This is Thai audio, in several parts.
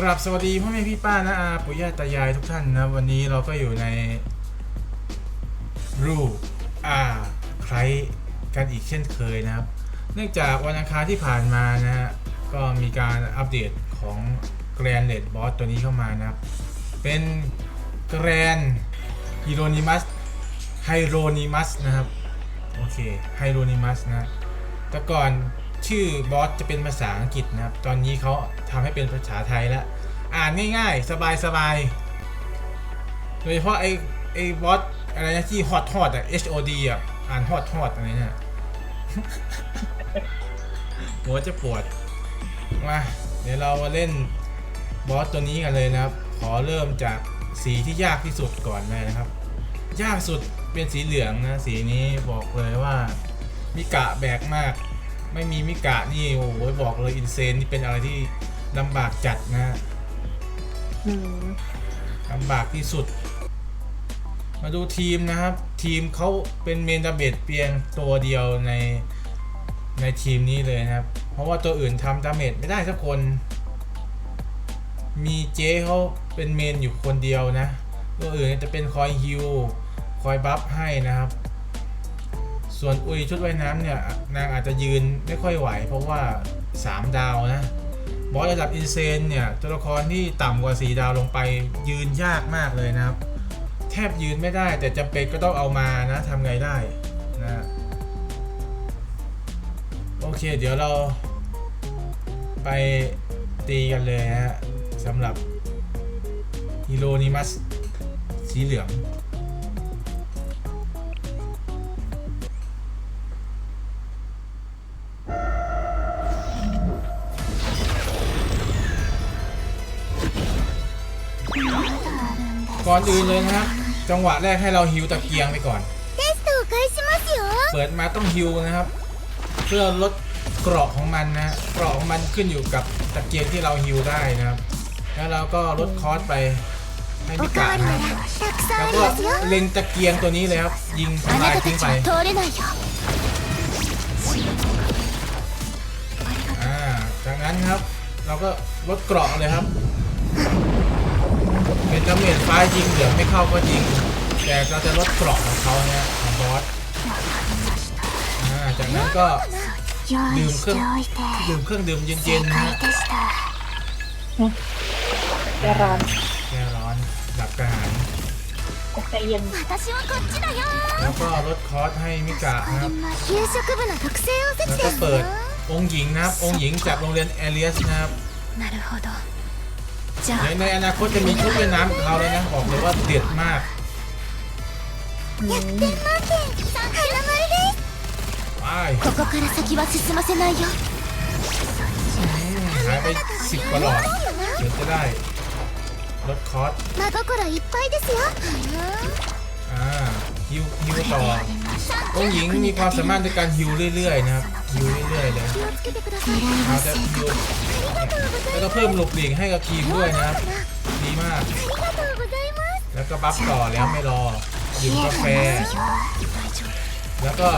กราบสวัสดีพ่อแม่พี่ป้านะอาปุย่าตายายทุกท่านนะ วันนี้เราก็อยู่ใน รูปอาใครกันอีกเช่นเคยนะครับ เนื่องจากวันอังคารที่ผ่านมานะฮะก็มีการอัปเดตของ Grand Red Boss ตัวนี้เข้ามานะครับ เป็น Grand Hieronymus Hieronymus นะครับ โอเค Hieronymus นะแต่ก่อน ชื่อบอสจะเป็นภาษาอังกฤษนะครับ ตอนนี้เขาทำให้เป็นภาษาไทยแล้ว อ่านง่ายๆ สบายๆ โดยเฉพาะไอ้ไอ้บอสอะไรนะที่ฮอตฮอตอะ H O D อะ อ่านฮอตฮอตอะไรเนี่ยหัวจะปวด มา เดี๋ยวเรามาเล่นบอสตัวนี้กันเลยนะครับ ขอเริ่มจากสีที่ยากที่สุดก่อนเลยนะครับ ยากสุดเป็นสีเหลืองนะ สีนี้บอกเลยว่ามิกะแบกมาก ไม่มีมิกะนี่โอ้โหบอกเลยอินเซนนี่เป็นอะไรที่ลำบากจัดนะอืมลำบากที่สุด มาดูทีมนะครับ ทีมเขาเป็นเมนดาเบตเพียงตัวเดียวในในทีมนี้เลยนะครับ เพราะว่าตัวอื่นทำดาเมจไม่ได้สักคน มีเจ๊เขาเป็นเมนอยู่คนเดียวนะ ตัวอื่นจะเป็นคอยฮิวคอยบัฟให้นะครับ ส่วนอุยชุดว่ายน้ำเนี่ยนางอาจจะยืนไม่ค่อยไหว เพราะว่า 3 ดาวนะบอสระดับอินเซนเนี่ยตัวละครที่ต่ำกว่า 4 ดาวลงไปยืนยากมากเลยนะครับ แทบยืนไม่ได้แต่จำเป็นก็ต้องเอามานะทำไงได้นะโอเค เดี๋ยวเราไปตีกันเลยนะฮะสำหรับฮิโรนิมัสสีเหลือง อนอื่นเลยนะครัจังหวะแรกให้เราฮิวตะเกียงไปก่อน เปิดมาต้องฮิวนะครับ เพื่อลดเกราะของมันนะเกราะของมันขึ้นอยู่กับตะเกียงที่เราฮิวได้นะครับ แล้วเราก็ลดคอสไปให้มิกานะแล้วก็เล็งตะเกียงตัวนี้เลยครับ ยิงทำลายทิ้งไปจากนั้นครับ เราก็ลดเกราะเลยครับ ดาเมจฟ้ายิงเหลือไม่เข้าก็ยิง แต่เราจะลดกรอบของเขาเนี่ยของบอสจากนั้นก็ดื่มเครื่องดื่มเครื่องดื่มเย็นๆนะแก้ร้อนแก้ร้อนดับกระหายเย็นแล้วก็ลดคอสให้มิกะะครับแล้วก็เปิดองค์หญิงนะครับองค์หญิงจากโรงเรียนเอเลียสนะครับ なるほどじゃ เดี๋ยวในอนาคตจะมีชุดว่ายน้ำของเขาเลยนะ บอกเลยว่าเด็ดมาก อืม 満点花丸です ไป ここから先は進ませないよ อืมหายไปสิบกว่าหลอดเดี๋ยวจะได้ลดคอส 真心いっぱいですよ อ่า ฮิวฮิวต่อองค์หญิงมีความสามารถในการฮิวเรื่อยๆนะครับฮิวเรื่อยๆเลยเอาจะฮิวแล้วก็เพิ่มหลบหลีกให้กับทีมด้วยนะดีมาก แล้วก็บัฟต่อแล้วไม่รอดื่มกาแฟ แล้วก็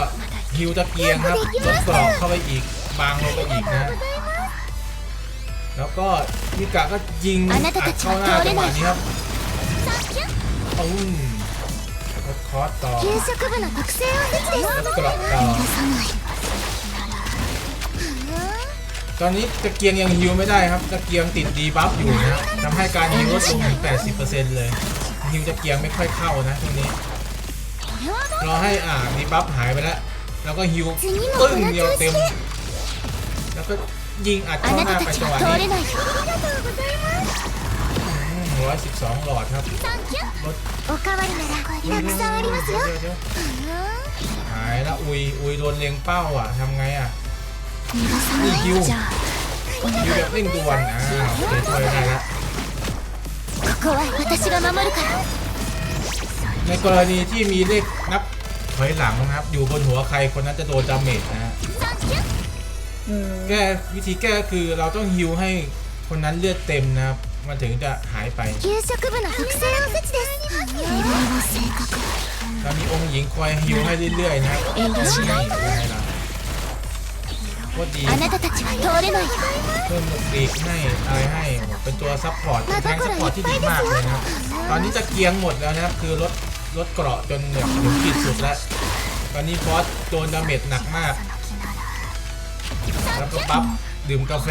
ฮิวตะเกียงครับลดสอบเข้าไปอีกบางลงไปอีกนะแล้วก็มิกะก็ยิงอัดเข้าหน้าจังหวะนี้ครับอุ้ง ลดคอสต่อ 給食部の特製おせちです ลดกรอบต่อ 逃さない ตอนนี้ตะเกียงยังฮิวไม่ได้ครับ ตะเกียงติดดีบัฟอยู่นะทำให้การฮิวลดลงถึง 80%เลย ฮิวตะเกียงไม่ค่อยเข้านะช่วงนี้ รอให้อ่าดีบัฟหายไปแล้ว แล้วก็ฮิวปึ้งเดียวเต็ม แล้วก็ยิงอัด あ เข้า な หน้า た ไป たち จังห は วะ 通 นี้ れないよร้อยสิบสองหลอดครับรถ おかわりならたくさんありますよ เดี๋ยวเดี๋ยวหายแล้วอุยอุยโดนเล็งเป้าอ่ะทำไงอ่ะ 逃がさないいいよじゃあ ฮิวแบบเร่งด่วนอ่าโอเคช่วยได้แล้ว ここは私が守るから ในกรณีที่มีเลขนับถอยหลังนะครับ อยู่บนหัวใครคนนั้นจะโดนดาเมจนะฮะ อืม แก้วิธีแก้ก็คือเราต้องฮิวให้คนนั้นเลือดเต็มนะครับ มันถึงจะหายไปเรามีองค์หญิงคอยฮิวให้เรื่อยๆนะเองก็ใช่ไหมลคตรดีเพิ่มกรีกให้อะไรให้เป็นตัวซัพพอร์ตเป็แรงซัพพอร์ตที่ดีมากเลยนะตอนนี้จะเกียงหมดแล้วนะคือลดลดเกราะจนแบบถึงขีดสุดแล้ว ตอนนี้บอสโดนดาเมจหนักมาก แล้วก็ปั๊บดื่มกาแฟ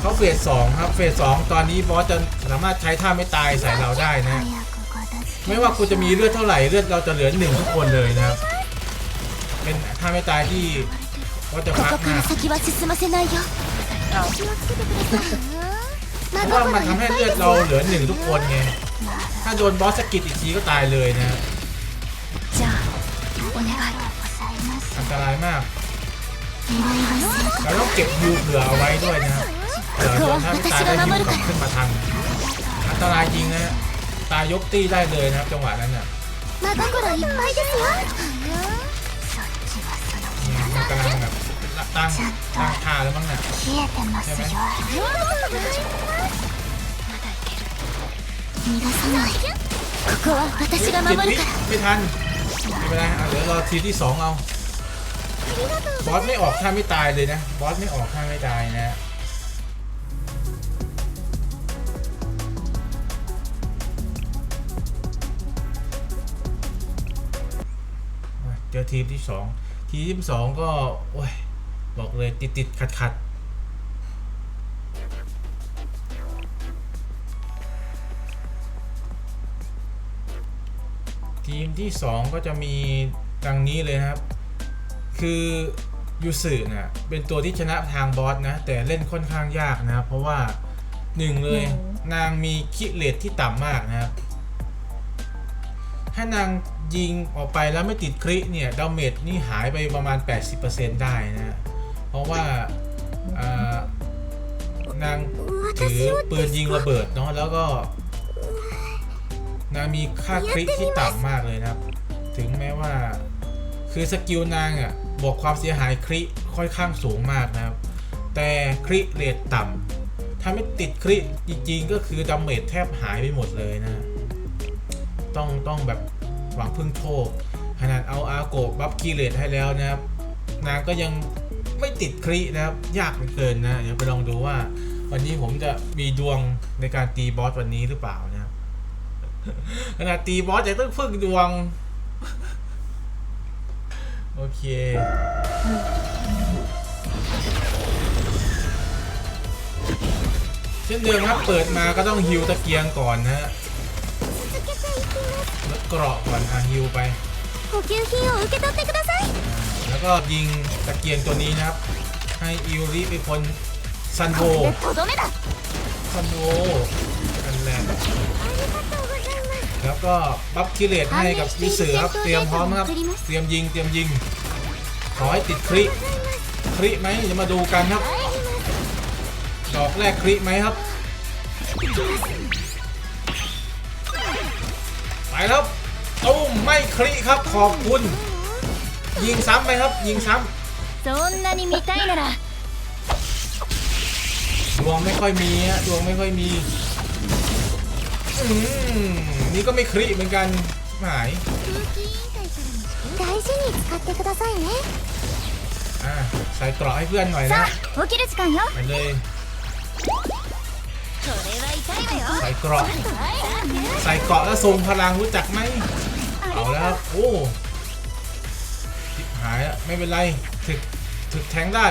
เขาเฟสสองครับ เฟสสองตอนนี้บอสจะสามารถใช้ท่าไม่ตายใส่เราได้นะ ไม่ว่าคุณจะมีเลือดเท่าไหร่เลือดเราจะเหลือหนึ่งทุกคนเลยนะครับ เป็นท่าไม่ตายที่บอสจะพักนะเพราะว่ามันทำให้เลือดเราเหลือหนึ่งทุกคนไง ถ้าโดนบอสสกิดอีกทีก็ตายเลยนะอันตรายมากเราต้องเก็บยูเผื่อเอาไว้ด้วยนะครับ เกิดโดนท่าพิตาได้ยิงกลับขึ้นมาทันอันตรายจริงนะตายยกตี้ได้เลยนะครับ จังหวะนั้นน่ะมันกำลังแบบตั้งตั้งท่าแล้วมั้งน่ะใช่ไหมไม่ทันไม่เป็นไรเดี๋ยวรอทีที่สองเอาบอสไม่ออกถ้าไม่ตายเลยนะ บอสไม่ออกถ้าไม่ตายนะ เจอทีมที่สองทีมที่สองก็โอ้ยบอกเลยติดติดขัดขัดทีมที่สองก็จะมีดังนี้เลยนะครับ คือยูสึน่ะเป็นตัวที่ชนะทางบอสนะ แต่เล่นค่อนข้างยากนะครับ เพราะว่าหนึ่งเลยนางมีคิเลตที่ต่ำมากนะครับ ถ้านาง ยิงออกไปแล้วไม่ติดคริเนี่ยดาเมจนี่หายไปประมาณ 80%ได้นะ เพราะว่าานางถือปืนยิงระเบิดเนาะแล้วก็ นางมีค่าคริที่ต่ำมากเลยนะครับ ถึงแม้ว่า คือสกิลนางอะบวกความเสียหายคริค่อนข้างสูงมากนะครับ แต่คริเรทต่ำถ้าไม่ติดคริจริงๆก็คือดาเมจแทบหายไปหมดเลยนะ ต้องต้องแบบ หวังพึ่งโชคขนาดเอาอาโกะบัฟคีเรตให้แล้วนะครับ นางก็ยังไม่ติดครินะครับ ยากเหลือเกินนะ เดี๋ยวไปลองดูว่า วันนี้ผมจะมีดวงในการตีบอสวันนี้หรือเปล่านะครับขนาดตีบอสยังต้องพึ่งดวง โอเคเช่นเดิมครับเปิดมาก็ต้องฮิวตะเกียงก่อนนะฮะ เกราะก่อนอาฮิวไปแล้วก็ยิงตะเกียงตัวนี้นะครับ ให้อิวริเป็นคนซันโบซันโบกันและแล้วก็บัฟคิเลตให้กับวิเสือครับ เตรียมพร้อมครับ เตรียมยิง เตรียมยิง ขอให้ติดคริคริไหมจะมาดูกันครับ ดอกแรกคริไหมครับ ไปแล้วตุ้มไม่คลีครับขอบคุณ ยิงซ้ำไปครับ ยิงซ้ำดวงไม่ค่อยมีฮะดวงไม่ค่อยมีอืมนี่ก็ไม่คลีเหมือนกันหายใส่เกราะให้เพื่อนหน่อยนะไปเลย ใส่เกราะใส่เกราะแล้วทรงพลังรู้จักไหมเอาแล้วครับโอ้หายอะไม่เป็นไรถึกถึกแทงได้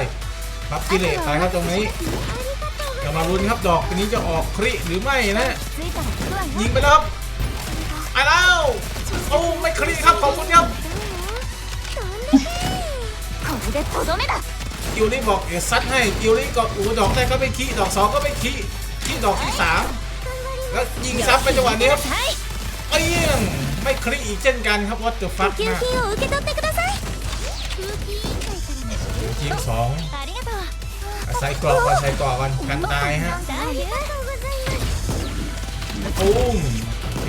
รับกิเลสตายครับตรงนี้จะมาลุ้นครับดอกตัวนี้จะออกคริหรือไม่นะยิงไปแล้วไปแล้วโอ้ไม่คริครับขอบคุณครับกิวลี่บอกเอซัดให้กิวลี่ก็อูดอกแรกก็ไม่คีดอกสองก็ไม่คี ที่ดอกที่สามแล้วยิงซับไปจังหวะนี้ครับเอ้ยงไม่คลิกอีกเช่นกันครับวอตถุฟักนะทีมสองอาศัยกรอบอาศัยกรอบกันกันตายฮะปุ้งเค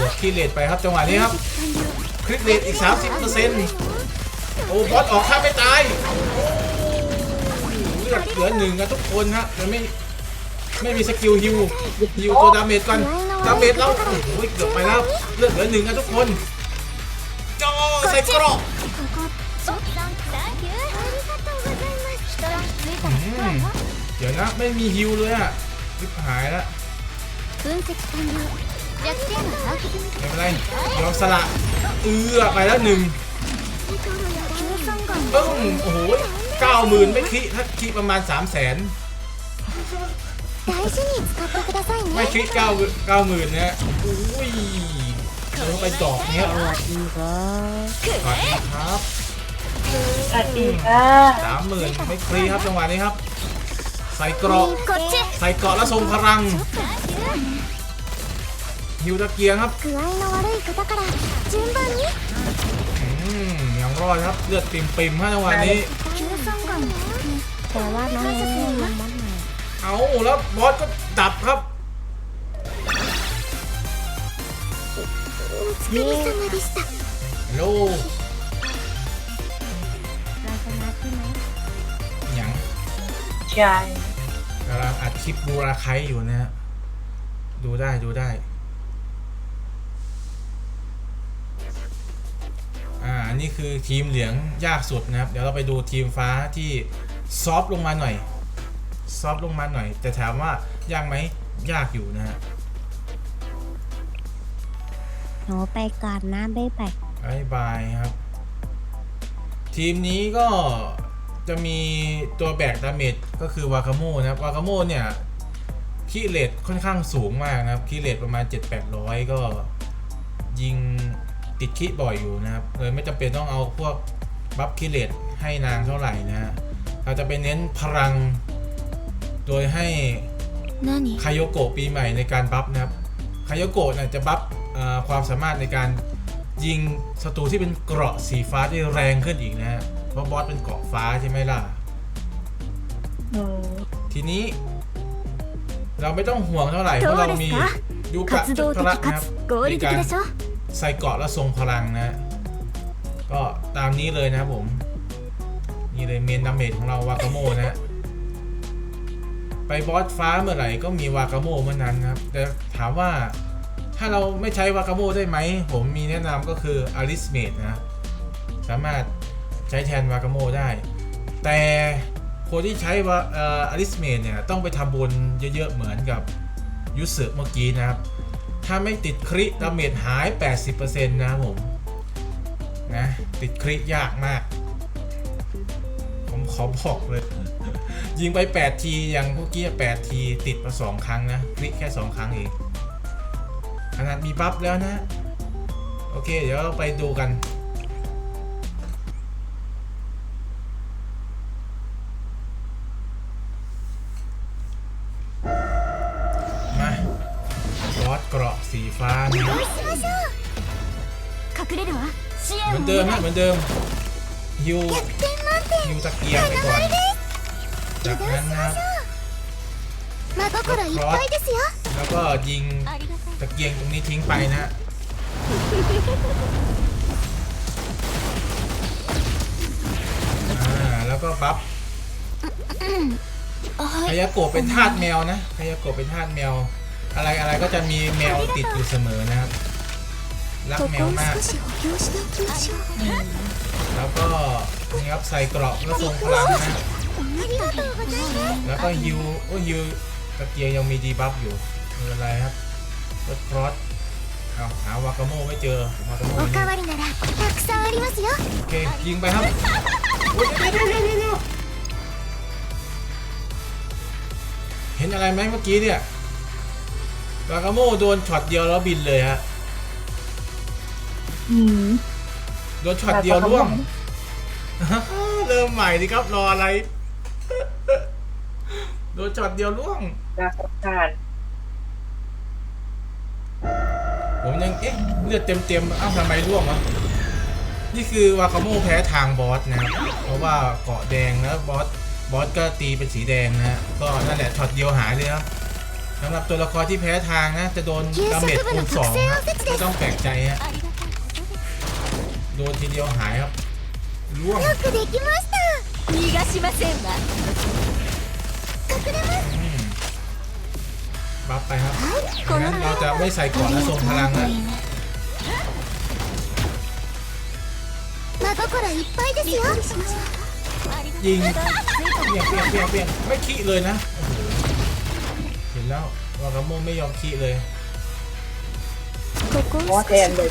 บวกคิเลตไปครับจังหวะนี้ครับคลิกเลตอีก 30%โอ้บอสออกข้าไม่ตายเหลือหนึ่งนะทุกคนฮะยังไม่ ไม่มีสกิลฮิวฮิวตัวดาเมจก่อนดาเมจล้วโอ้ยเกือบไปแล้วเลือดเหลือหนึ่งนะทุกคนจอใส่กรอบเดี๋ยวนะไม่มีฮิวเลยอะรีบหายละไม่เป็นไรยอมสละเอือไปแล้วหนึ่งปึ้งโอ้โหเก้าหมื่นไม่คิถ้าคิประมาณสามแสน 大事に使ってください ไม่ ね คิเก้าเก้าหมื่นนะอุ้ยเดินไปดอกเนี้ยสวัสดีครับ สวัสดีค่ะ สามหมื่นไม่คลีครับจังหวะนี้ครับ ใส่เกราะ こっち ใส่เกราะแล้วทรงพลังฮิวตะเกียงครับ 具合の悪い方から順番に อืมยังรอดครับเลือดปิ่มปิมๆฮะจังหวะนี้ 計算眼แต่ว่าน้องยังไม่ยังมันหน่อย เอาแล้วบอสก็ดับครับโลโลเราชะใช่ไหมยังใช่กำลังอัดคลิปบูราไคอยู่นะฮะดูได้ดูได้ อ่า นี่คือทีมเหลืองยากสุดนะครับ เดี๋ยวเราไปดูทีมฟ้าที่ซอฟลงมาหน่อย ซอฟต์ลงมาหน่อย แต่ถามว่ายากไหมยากอยู่นะฮะหนูไปก่อนนะบ๊ายบายบายบายครับ ทีมนี้ก็จะมีตัวแบกดาเมจก็คือวากาโมนะครับวากาโมเนี่ยคีเลตค่อนข้างสูงมากนะครับคีเลตประมาณ 7-800 ก็ยิงติดคีบ่อยอยู่นะครับเลยไม่จำเป็นต้องเอาพวกบัฟคีเลตให้นางเท่าไหร่นะฮะเราจะไปเน้นพลัง โดยให้คายโยโกะปีใหม่ในการบัฟนะครับคายโยโกะเนี่ยจะบัฟความสามารถในการยิงศัตรูที่เป็นเกราะสีฟ้าได้แรงขึ้นอีกนะฮะเพราะบอสเป็นเกราะฟ้าใช่ไหมล่ะทีนี้ เราไม่ต้องห่วงเท่าไหร่เพราะเรามียูกะจุดพลังนะครับการใส่เกราะและทรงพลังนะ ก็ตามนี้เลยนะผม นี่เลยเมนดาเมจของเราวากาโมนะ ไปบอสฟ้าเมื่อไหร่ก็มีวากาโมเมื่อนั้นครับ แต่ถามว่าถ้าเราไม่ใช้วากาโมได้ไหม ผมมีแนะนำก็คืออลิสเมดนะ สามารถใช้แทนวากาโมได้ แต่คนที่ใช้ว่าอ่อลิสเมดเนี่ย ต้องไปทำบุญเยอะๆ เหมือนกับยุสึเมื่อกี้นะครับ ถ้าไม่ติดคริดาเมจหาย 80%นะครับผม นะ ติดคริยากมาก ผมขอบอกเลย ยิงไป 8 ที อย่างเมื่อกี้8ทีติดมา 2 ครั้งนะคลิกแค่ 2 ครั้งเองขนาดมีบัฟแล้วนะ โอเค เดี๋ยวเราไปดูกัน มาบอสเกราะสีฟ้านะเหมือนเดิมนะเหมือนเดิมยูยูตะเกียงไปก่อน จากนั้นนะครับแล้วก็ยิงตะเกียงตรงนี้ทิ้งไปนะ แล้วก็บัฟพายาโกะเป็นธาตุแมวนะพายาโกะเป็นธาตุแมว อะไรอะไรก็จะมีแมวติดอยู่เสมอนะครับ รักแมวมาก แล้วก็นี่ครับใส่เกราะแล้วอทรงพลังนะ แล้วก็ฮิวโอ้ฮิวตะเกียยังมีดีบัฟอยู่คืออะไรครับรถครอสเอาหาวากาโมไม่เจอวากาโมโอเคยิงไปครับเห็นอะไรไหมเมื่อกี้เนี่ยวากาโมโดนช็อตเดียวแล้วบินเลยฮะโดนช็อตเดียวร่วงเริ่มใหม่ดิครับรออะไร โดนจอดเดียวล่วงน่าสงสารผมยังเอ๊ะเลือดเต็มเต็มอ้าวทำไมร่วงอะนี่คือวากาโมแพ้ทางบอสนะ เพราะว่าเกาะแดงนะบอสบอสก็ตีเป็นสีแดงนะก็นั่นแหละช็อตเดียวหายเลยครับสำหรับตัวละครที่แพ้ทางนะ จะโดนดาเมจคูณสองนะไม่ต้องแปลกใจฮะโดนทีเดียวหายครับร่วง บัฟไปครับงั้นเราจะไม่ใส่ก่อนนะส่งพลังอะยิงเปลี่ยนเปลี่ยนเปลี่ยนเปลี่ยนไม่ขี้เลยนะเห็นแล้วว่ากระโมไม่ยอมขี้เลยโอ้แทนเลย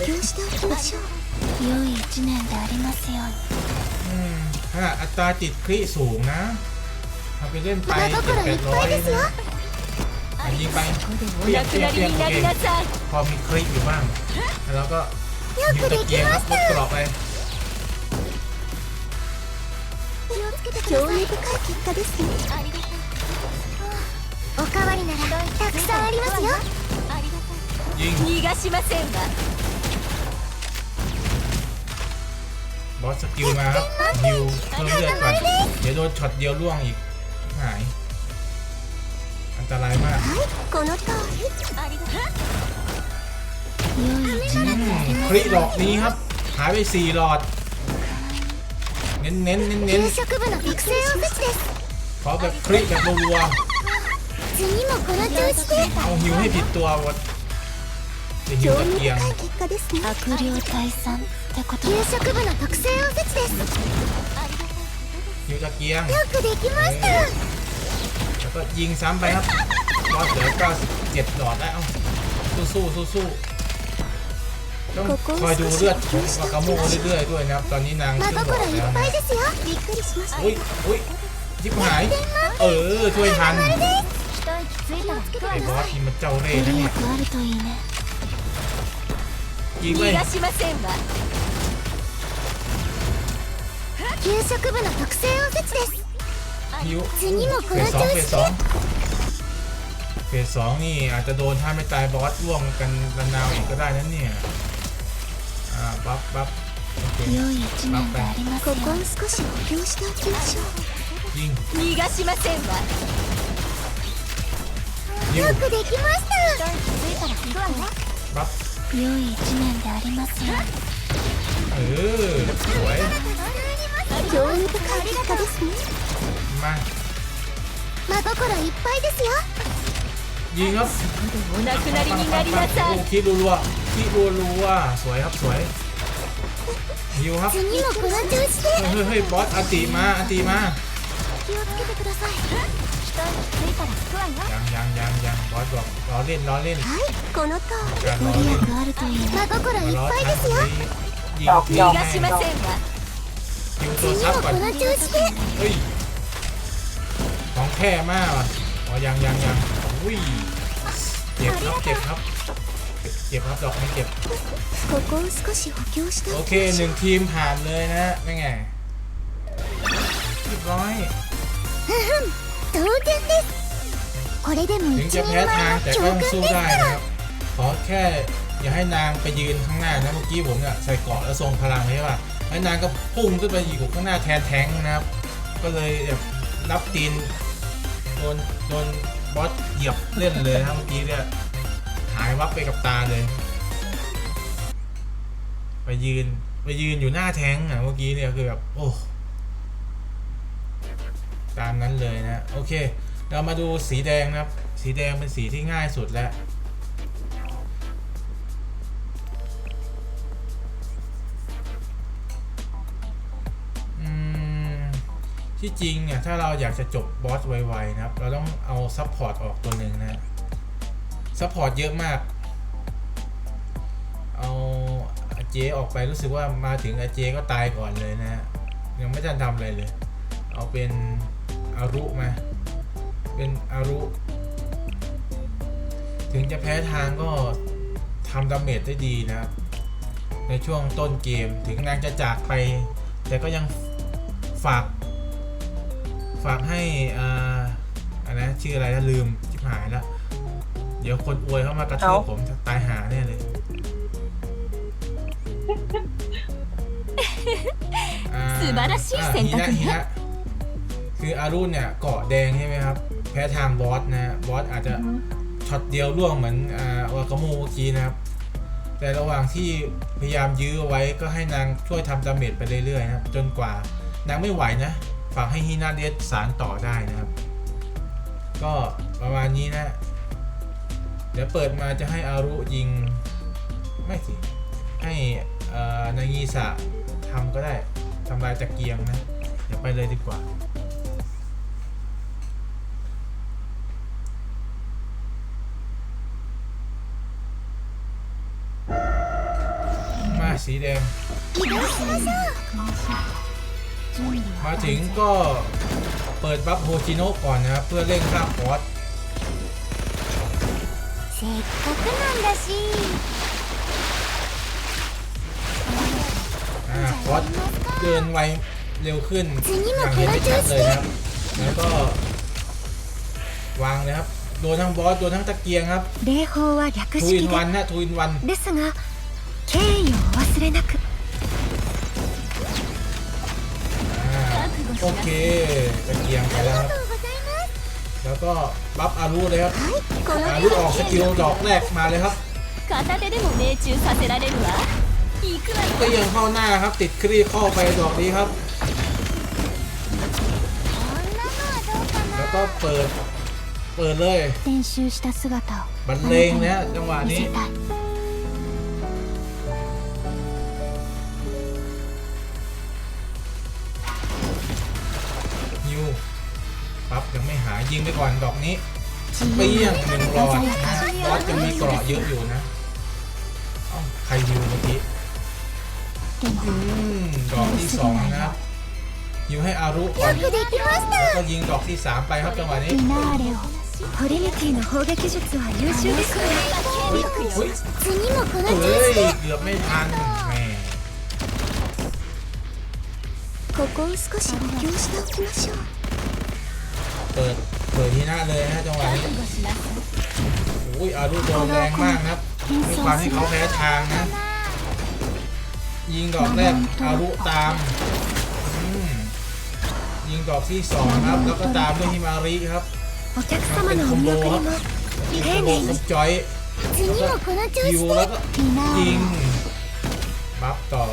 อัตราจิตคลิสูงนะ ทำไปเล่นไป 真 เจ็ด 心 แป い ด っ ร้อ ぱ ย いですよ นะอ่ะยิงไป お亡くなりになりなさい พอมีคลิกอยู่บ้าง แล้วก็ยิงตะเกียงครับลดกรอบไป 興味深い結果ですねありがとうおかわりならたくさんありますよありがと ยิง う逃がしませんわ บอสสกิลมาครับฮิวเพิ่มเลือดก่อนเดี๋ยวโดนช็อตเดียวล่วงอีก หาย อันตรายมาก はいこの通りありがとう良い一 อื 年であり ม ま คลิดอกนี้ครับ หายไปสี่หลอด เน้นเน้นเน้นเน้น 給食部の特製おせちです ขอแบบคลิแบบรัว 次もこの調子で ๆเอาฮิวให้ผิดตัววะจะฮิว 興 ตะ 味 เกียง 深い結果ですね悪霊退散ってこと給食部の特製おせちですありがと คิวตะเกียงแล้วก็ยิงซ้ำไปครับรอดเหลือ97หลอดแล้วสู้สู้สู้สู้ต้องคอยดูเลือดของวากาโมเรื่อยๆด้วยนะครับ ตอนนี้นางขึ้นหลอดแล้วอุ้ยอุ้ยยิบหาย เออ ช่วยทันไอ้บอสที่มันเจ้าเร่ห์นะเนี่ยยิงเลย 給食部の特製おせちです ฮิว 次もこ เฟ の สสอง 調 เฟส 子 สอง で เฟสสองนี่อาจจะโดนถ้าไม่ตายบอสร่วงกันระนาวอีกก็ได้นั่นเนี่ย อ่า บัฟบัฟโอเค 良い一年でありますよここを少し補強しておきましょ ยิง う逃がしませんわ ฮิว くできました一息ついたら行くわね บัฟ 良い一年でありますよ เออ สวย 興味深い結果ですね มา 真心いっぱいですよ ยิงครับ お亡くなりになりなさい โอ้คิดรัวๆคิดรัวๆสวยครับสวยฮิวครับ 次もこの調子で เฮ้ยเฮ้ยบอสอันตีมาอันตีมา 気をつけてください一息ついたら行くわよ ยังยังยังยังบอสบอกล้อเล่นล้อเล่น はいこの通りあご利益あるといいね真心いっ ล้อ ぱい ทั ですよ ยิง ดอก ที ดอก ให้ せんわ ยิวตัวซับก่อนเฮ้ยของแค่มากว่ะอ๋อยังยังยังอุ้ยเก็บครับเก็บครับเก็บครับดอกไม้เก็บโอเคหนึ่งทีมผ่านเลยนะไม่ไงเรียบร้อยถึงจะแพ้ทางแต่ก็ต้องสู้ได้นะครับขอแค่อย่าให้นางไปยืนข้างหน้านะเมื่อกี้ผมเนี่ยใส่เกาะแล้วทรงพลังใช่ปะ แล้นางก็พุ่งขึ้นไปอยู่ข้างหน้าแทนแทงนะครับ ก็เลยแบบรับตีนโดนโดนบอสเหยียบเล่นเลยครับเมื่อกี้เนี่ยหายวับไปกับตาเลย ไปยืนไปยืนอยู่หน้าแทงอะเมื่อกี้เนี่ยคือแบบโอ้ตามนั้นเลยนะ โอเค เรามาดูสีแดงนะครับ สีแดงเป็นสีที่ง่ายสุดแล้ว ที่จริงเนี่ยถ้าเราอยากจะจบบอสไวๆนะครับ เราต้องเอาซัพพอร์ตออกตัวหนึ่งนะซัพพอร์ตเยอะมาก เอาอาเจออกไปรู้สึกว่ามาถึงอาเจก็ตายก่อนเลยนะฮะยังไม่ทันทำอะไรเลย เอาเป็นอารุมา เป็นอารุ ถึงจะแพ้ทางก็ทำดาเมจได้ดีนะครับ ในช่วงต้นเกมถึงนางจะจากไป แต่ก็ยังฝาก ฝากให้อ่าอันนะชื่ออะไรนะลืมชิบหายแล้วเดี๋ยวคนอวยเข้ามากระทืบผมตายหาแน่เลยอ่าสุบาราชิเซนตะคุยะ ฮิระคืออารุณเนี่ยเกาะแดงใช่ไหมครับ แพ้ทางบอสนะบอสอาจจะ ช็อตเดียวล่วงเหมือนอ่าวากาโมเมื่อกี้นะครับ แต่ระหว่างที่พยายามยื้อเอาไว้ก็ให้นางช่วยทำดาเมจไปเรื่อยๆนะครับ จนกว่านางไม่ไหวนะ ฝากให้ฮินาเดสสารต่อได้นะครับ ก็ประมาณนี้นะ เดี๋ยวเปิดมาจะให้อารุยิง ไม่สิ ให้นางีสะทำก็ได้ทำลายตะเกียงนะ เดี๋ยวไปเลยดีกว่ามาสีแดงอีกแล้ว มาถึงก็เปิดบัฟโฮจิโนะก่อนนะครับ เพื่อเร่งค่าคอร์ส せっかくなんだし อ่าคอร์สเดินไวเร็วขึ้นอย่างเห็นได้ชัดเลยนะครับ แล้วก็วางเลยครับ โดนทั้งบอส โดนทั้งตะเกียงครับ 礼法は略 ทูอิน 式 วัน で นะทูอินวัน ですが敬意をお忘れなく โอเคตะเกียงไปแล้วครับแล้วก็บัฟอารูเลยครับอารูออกสกิลดอกแรกมาเลยครับก็ยังเข้าหน้าครับติดครีเข้าไปดอกนี้ครับ แล้วก็เปิดเปิดเลย บันเลงนะจังหวะนี้ ยังไม่หายยิงไปก่อนดอกนี้เปี้ยงหนึ่งหลอดนะบอสยังมีเกราะเยอะอยู่นะเอ้าใครฮิวเมื่อกี้ でも อืมดอกที่สองนะครับฮิวให้อารุก่อน よくできまし แล้วก็ยิงดอกที่สามไปครับจังหวะนี้ たフィナーレをトリニティの砲撃術は優秀ですから เฮ้ยเฮ้ย 次もこの เฮ้ยเกือบไม่ทันแหม ここを少し補強しておきましょう เปิด เปิดทีหน้าเลยนะจังหวะนี้อุ้ยอารุโดนแรงมากครับด้วยความที่เขาแพ้ทางนะ ยิงดอกแรกอารุตามยิงดอกที่สองครับ แล้วก็ตามด้วยฮิมาริครับเป็นคอมโบครับคอมโบจอยยูวแล้วก็ยิงบัฟต่อ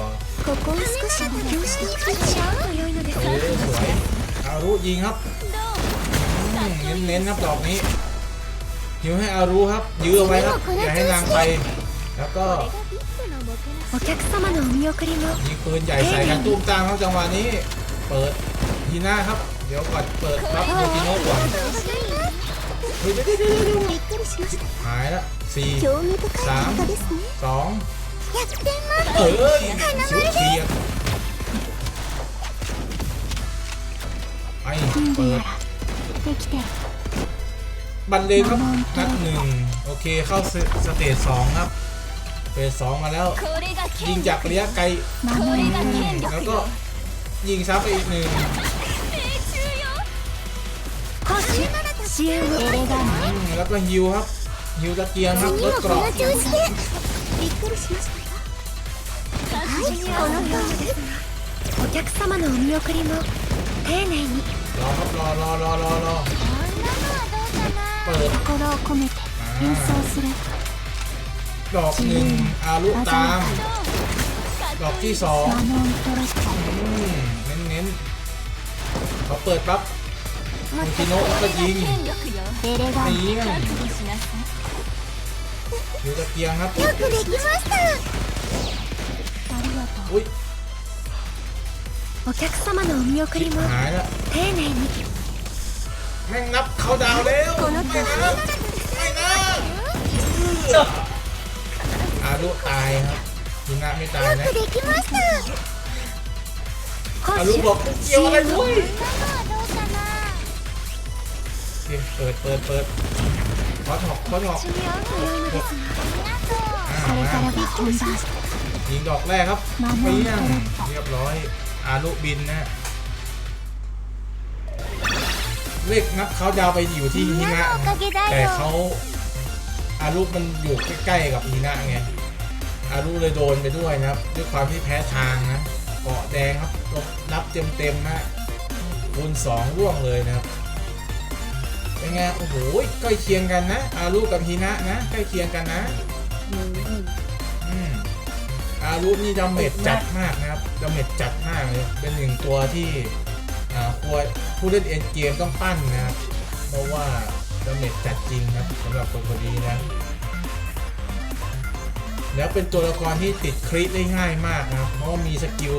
สวยอารุยิงครับ เน้นๆครับดอกนี้ยื้อให้อารู้ครับ ยื้อเอาไว้ครับอย่าให้นางไป แล้วก็ยิงปืนใหญ่ใส่กันตุ้มตามครับจังหวะนี้ เปิดทีหน้าครับ เดี๋ยวก่อนเปิดครับโมจิโนก่อนหายละสี่สามสองเออชิวเทียบไป ならできてる บันเลงครับนัดหนึ่งโอเคเข้าสสเตจสองครับเฟสสองมาแล้ว これが ยิง 剣 จากระยะไกล 守 こ り れ が が อืม 剣 แล้ว 力 ก็ よ ยิงซ้ำไปอีกหนึ่ง 命中よ攻守支援をエレガン อืมแล้วก็ฮิวครับฮิวตะเกียงครับลด 次も เก こ ราะ の調子でびっくりしましたはいこのようですお客様のお見送りも丁寧に รอครับรอรอรอรอรอเปิด 心を込めて演奏する ดอกหนึ่งอารุตาม ดอกที่สอง マモントロッコ อืมเน้นเน้นๆเขาเปิดปั๊บโมจิโนะแล้วก็ยิง 剣力よエレガン เปี้ยง 覚悟しなさい ฮิวตะเกียงครับ よくできましたありがと อุ้ย う お客様のお見送りも หายละ 丁寧に แม่งนับเขาดาวน์แล้ว この ไม่ 調子 นะไม่นะอารุตายครับฮินะไม่ตายนะ よくできました攻 อารุ 守 บอกเกี่ยวอะไรด้วย どうかな โอเคเปิดเปิดเปิดคอสหอกคอสหอก 一緒に会うと良いのですが อ่า これ มา からが本番 ยิงดอกแรกครับเปี้ยงเรียบร้อย อารุบินนะเลขนับเขาดาวไปอยู่ที่ฮินะนะแต่เขาอารุมันอยู่ใกล้ๆกับฮินะไงอารุเลยโดนไปด้วยนะครับ ด้วยความที่แพ้ทางนะเกาะแดงครับรับเต็มๆนะคูณสองร่วงเลยนะครับเป็นไงโอ้โหใกล้เคียงกันนะอารุกับฮินะนะใกล้เคียงกันนะอืมอารุนี่ดาเมจจัดมากนะครับดาเมจจัดมากเลยเป็นหนึ่งตัวที่ควรผู้เล่นเอ็นเกมต้องปั้นนะครับเพราะว่าดาเมจจัดจริงครับสำหรับตัวคนนี้นะ แล้วเป็นตัวละครที่ติดคริได้ง่ายมากนะครับเพราะมีสกิล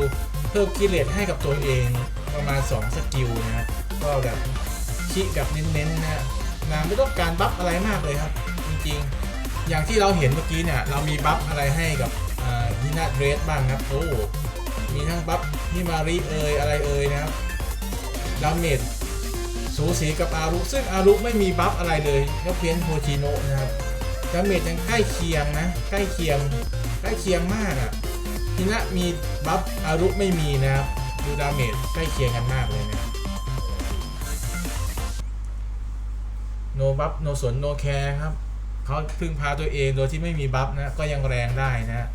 เพิ่มกิเลสให้กับตัวเองประมาณ 2 สกิลนะครับก็แบบคิแบบเน้นๆนะนางไม่ต้องการบัฟอะไรมากเลยครับ จริงๆ อย่างที่เราเห็นเมื่อกี้เนี่ยเรามีบัฟอะไรให้กับ ฮินาเดรสบ้างครับโอ้มีทั้งบัฟฮิมาริเอยอะไรเอยนะครับดาเมจสูสีกับอารุซึ่งอารุไม่มีบัฟอะไรเลยยกเว้นโฮชิโนะนะครับดาเมจยังใกล้เคียงนะ ใกล้เคียงใกล้เคียงมากอะ่ะฮินะมีบัฟอารุไม่มีนะครับดูดาเมจใกล้เคียงกันมากเลยนะโนบัฟโนสนโนแคร์ครับเขาพึ่งพาตัวเองโดยที่ไม่มีบัฟนะก็ยังแรงได้นะ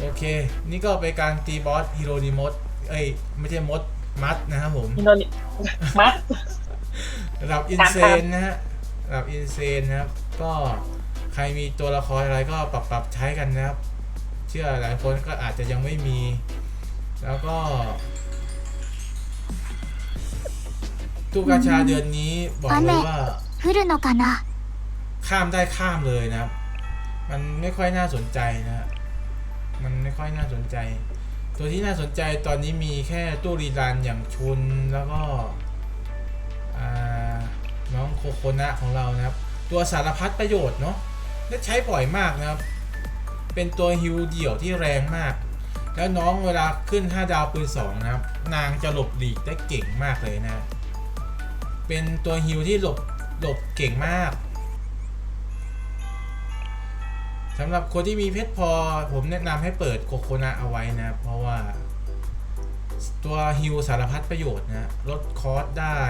โอเค นี่ก็เป็นการตีบอสฮีโรนิมดเอ้ย ไม่ใช่มด มัดนะครับผมอิโดนีมัดระดับอินเซนนะฮะระดับอินเซนนะครับ ก็ใครมีตัวละครอะไรก็ปรับปรับใช้กันนะครับ เชื่อหลายคนก็อาจจะยังไม่มี แล้วก็ตู้กาชาเดือนนี้บอกเลยว่าข้ามได้ข้ามเลยนะครับ มันไม่ค่อยน่าสนใจนะครับ มันไม่ค่อยน่าสนใจ ตัวที่น่าสนใจตอนนี้มีแค่ตู้รีรันอย่างชุนแล้วก็น้องโคโคนะของเรานะครับ ตัวสารพัดประโยชน์เนาะและใช้บ่อยมากนะครับ เป็นตัวฮิวเดี่ยวที่แรงมาก แล้วน้องเวลาขึ้น 5 ดาวปืน2นะครับ นางจะหลบหลีกได้เก่งมากเลยนะ เป็นตัวฮิวที่หลบหลบเก่งมาก สำหรับคนที่มีเพชรพอ ผมแนะนำให้เปิดโคโคนะเอาไว้นะ เพราะว่า ตัวฮิวสารพัดประโยชน์นะลดคอสได้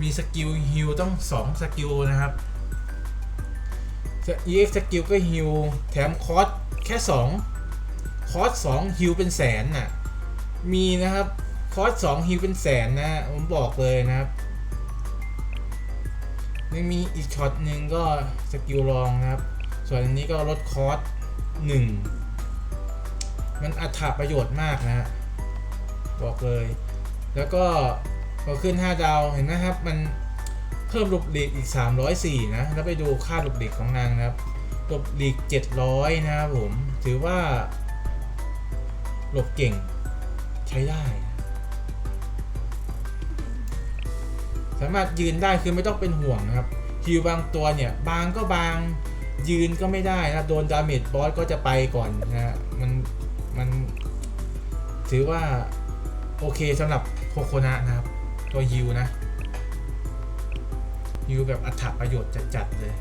มีสกิลฮิวต้อง 2 สกิลนะครับ EX สกิลก็ฮิวแถมคอสแค่ 2 คอส2ฮิวเป็นแสนน่ะ มีนะครับ คอส2ฮิวเป็นแสนนะ ผมบอกเลยนะครับยังมีอีกช็อตหนึ่งก็สกิลรองนะครับ ส่วนอันนี้ก็ลดคอสหนึ่งมันอัตราประโยชน์มากนะฮะบอกเลย แล้วก็พอขึ้น 5 ดาวเห็นไหมครับ มันเพิ่มหลบหลีกอีก 304 นะ แล้วไปดูค่าหลบหลีกของนางนะครับหลบหลีก 700 นะครับผม ถือว่าหลบเก่งใช้ได้ สามารถยืนได้คือไม่ต้องเป็นห่วงนะครับฮิวบางตัวเนี่ย บางก็บาง ยืนก็ไม่ได้นะโดนดาเมจบอสก็จะไปก่อนนะฮะมันมันถือว่า โอเคสำหรับโคโคนะนะครับ ตัวฮิวนะฮิวแบบอัถประโยชน์จัดๆเลย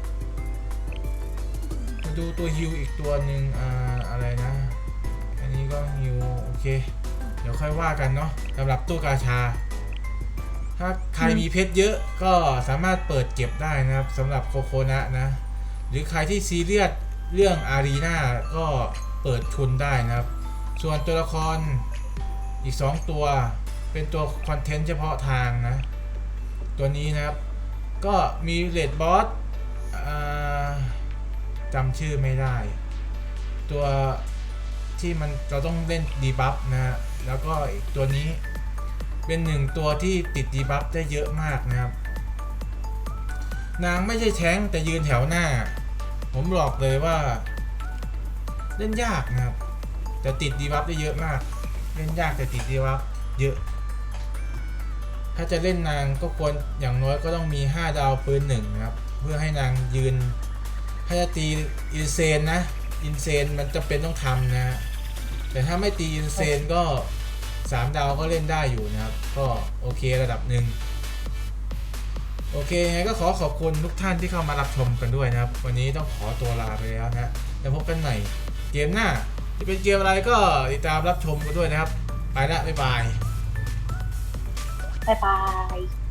มาดูตัวฮิวอีกตัวหนึ่งอ่าอะไรนะ อันนี้ก็ฮิวโอเค เดี๋ยวค่อยว่ากันเนาะสำหรับตู้กาชา ถ้าใครมีเพชรเยอะก็สามารถเปิดเก็บได้นะครับสำหรับโคโคนะนะ หรือใครที่ซีเรียสเรื่องอารีนาก็เปิดทุนได้นะครับ ส่วนตัวละครอีก 2 ตัวเป็นตัวคอนเทนต์เฉพาะทางนะ ตัวนี้นะครับ ก็มีเลดบอสจำชื่อไม่ได้ ตัวที่มันเราต้องเล่นดีบัฟนะฮะแล้วก็อีกตัวนี้เป็นหนึ่งตัวที่ติดดีบัฟได้เยอะมากนะครับ นางไม่ใช่แท้งแต่ยืนแถวหน้า ผมบอกเลยว่า เล่นยากนะครับ แต่ติดดีบัฟได้เยอะมาก เล่นยากแต่ติดดีบัฟเยอะ ถ้าจะเล่นนางก็ควรอย่างน้อยก็ต้องมี 5 ดาวปืนหนึ่งนะครับ เพื่อให้นางยืนถ้าจะตีอินเซนนะ อินเซนมันจะเป็นต้องทำนะฮะแต่ถ้าไม่ตีอินเซนก็ 3 ดาวก็เล่นได้อยู่นะครับ ก็โอเคระดับหนึ่ง โอเคไงก็ขอขอบคุณทุกท่านที่เข้ามารับชมกันด้วยนะครับ วันนี้ต้องขอตัวลาไปแล้วนะแล้วพบกันใหม่เกมหน้าจะเป็นเกมอะไรก็ติดตามรับชมกันด้วยนะครับ ไปละบ๊ายบาย บ๊ายบาย